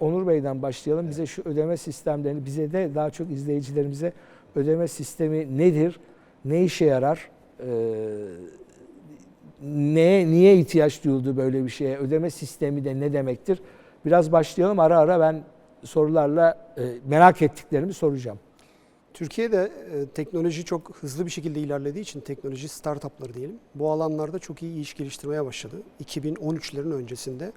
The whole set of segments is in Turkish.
Onur Bey'den başlayalım. Bize şu ödeme sistemlerini, bize de daha çok izleyicilerimize ödeme sistemi nedir? Ne işe yarar? Ee, neye, niye ihtiyaç duyuldu böyle bir şeye? Ödeme sistemi de ne demektir? Biraz başlayalım. Ara ara ben sorularla e, merak ettiklerimi soracağım. Türkiye'de e, teknoloji çok hızlı bir şekilde ilerlediği için teknoloji startupları diyelim bu alanlarda çok iyi iş geliştirmeye başladı. 2013'lerin öncesinde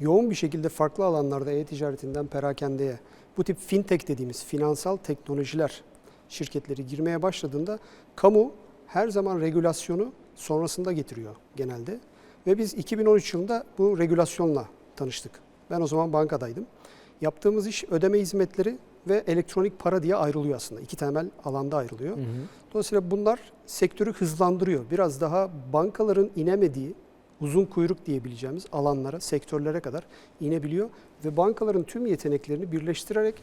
yoğun bir şekilde farklı alanlarda e-ticaretinden perakendeye bu tip fintech dediğimiz finansal teknolojiler şirketleri girmeye başladığında kamu her zaman regülasyonu sonrasında getiriyor genelde. Ve biz 2013 yılında bu regülasyonla tanıştık. Ben o zaman bankadaydım. Yaptığımız iş ödeme hizmetleri ve elektronik para diye ayrılıyor aslında. İki temel alanda ayrılıyor. Dolayısıyla bunlar sektörü hızlandırıyor. Biraz daha bankaların inemediği, uzun kuyruk diyebileceğimiz alanlara, sektörlere kadar inebiliyor. Ve bankaların tüm yeteneklerini birleştirerek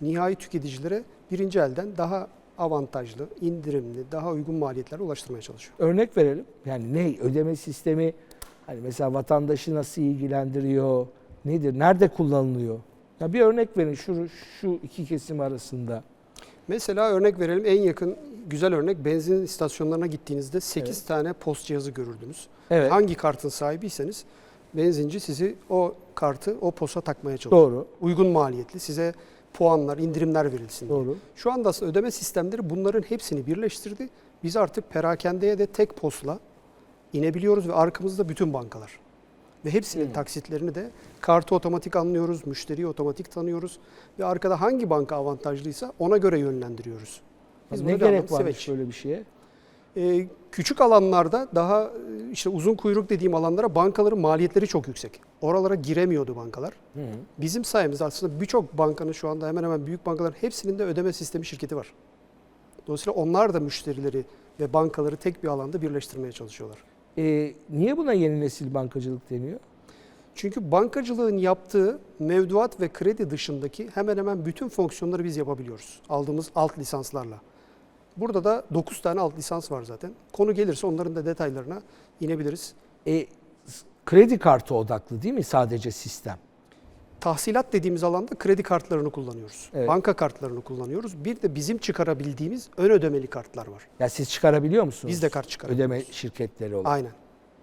nihai tüketicilere birinci elden daha avantajlı, indirimli, daha uygun maliyetlerle ulaştırmaya çalışıyor. Örnek verelim. Yani ne? Ödeme sistemi hani mesela vatandaşı nasıl ilgilendiriyor? Nedir? Nerede kullanılıyor? Ya bir örnek verin şu şu iki kesim arasında. Mesela örnek verelim en yakın güzel örnek benzin istasyonlarına gittiğinizde 8 Evet. tane post cihazı görürdünüz. Evet. Hangi kartın sahibiyseniz benzinci sizi o kartı o posta takmaya çalışıyor. Doğru. Uygun maliyetli size puanlar, indirimler verilsin diye. Doğru. Şu anda aslında ödeme sistemleri bunların hepsini birleştirdi. Biz artık perakendeye de tek postla inebiliyoruz ve arkamızda bütün bankalar. Ve hepsinin Hmm. taksitlerini de kartı otomatik anlıyoruz, müşteriyi otomatik tanıyoruz ve arkada hangi banka avantajlıysa ona göre yönlendiriyoruz. Biz ne gerek varmış Switch. böyle bir şeye? Ee, küçük alanlarda daha işte uzun kuyruk dediğim alanlara bankaların maliyetleri çok yüksek. Oralara giremiyordu bankalar. Hı. Bizim sayemizde aslında birçok bankanın şu anda hemen hemen büyük bankaların hepsinin de ödeme sistemi şirketi var. Dolayısıyla onlar da müşterileri ve bankaları tek bir alanda birleştirmeye çalışıyorlar. Ee, niye buna yeni nesil bankacılık deniyor? Çünkü bankacılığın yaptığı mevduat ve kredi dışındaki hemen hemen bütün fonksiyonları biz yapabiliyoruz. Aldığımız alt lisanslarla. Burada da 9 tane alt lisans var zaten. Konu gelirse onların da detaylarına inebiliriz. E, kredi kartı odaklı değil mi sadece sistem? Tahsilat dediğimiz alanda kredi kartlarını kullanıyoruz. Evet. Banka kartlarını kullanıyoruz. Bir de bizim çıkarabildiğimiz ön ödemeli kartlar var. Ya siz çıkarabiliyor musunuz? Biz de kart çıkarabiliyoruz. Ödeme şirketleri olarak. Aynen.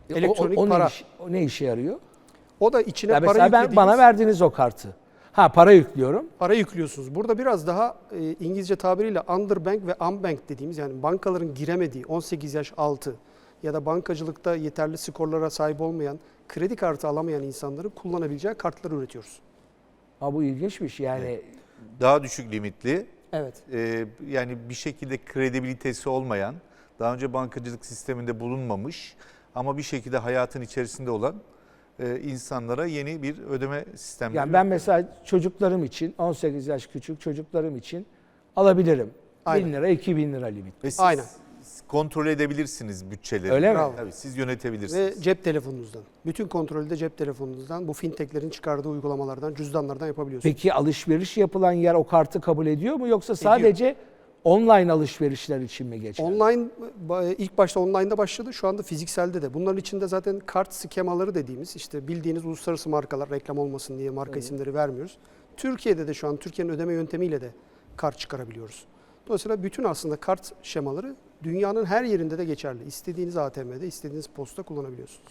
E, o- Elektronik o, o para. Ne iş- o ne işe yarıyor? O da içine Ya para mesela ben yüklediğimiz- bana verdiniz o kartı. Ha para yüklüyorum. para yüklüyorsunuz. Burada biraz daha e, İngilizce tabiriyle underbank ve unbank dediğimiz yani bankaların giremediği 18 yaş altı ya da bankacılıkta yeterli skorlara sahip olmayan, kredi kartı alamayan insanların kullanabileceği kartları üretiyoruz. Ha bu ilginçmiş yani. Daha düşük limitli, Evet. e, yani bir şekilde kredibilitesi olmayan, daha önce bankacılık sisteminde bulunmamış ama bir şekilde hayatın içerisinde olan e, insanlara yeni bir ödeme sistemleri. Yani ben mesela çocuklarım için 18 yaş küçük çocuklarım için alabilirim. Aynen. 1000 lira 2000 lira limit. Ve siz Aynen. Kontrol edebilirsiniz bütçeleri. Öyle mi? Tabii siz Ve yönetebilirsiniz. cep telefonunuzdan. Bütün kontrolü de cep telefonunuzdan, bu fintechlerin çıkardığı uygulamalardan, cüzdanlardan yapabiliyorsunuz. Peki alışveriş yapılan yer o kartı kabul ediyor mu yoksa sadece online alışverişler için mi geçerli? Online ba- ilk başta online'da başladı. Şu anda fizikselde de. Bunların içinde zaten kart skemaları dediğimiz işte bildiğiniz uluslararası markalar reklam olmasın diye marka isimleri vermiyoruz. Türkiye'de de şu an Türkiye'nin ödeme yöntemiyle de kart çıkarabiliyoruz. Dolayısıyla bütün aslında kart şemaları dünyanın her yerinde de geçerli. İstediğiniz ATM'de, istediğiniz posta kullanabiliyorsunuz.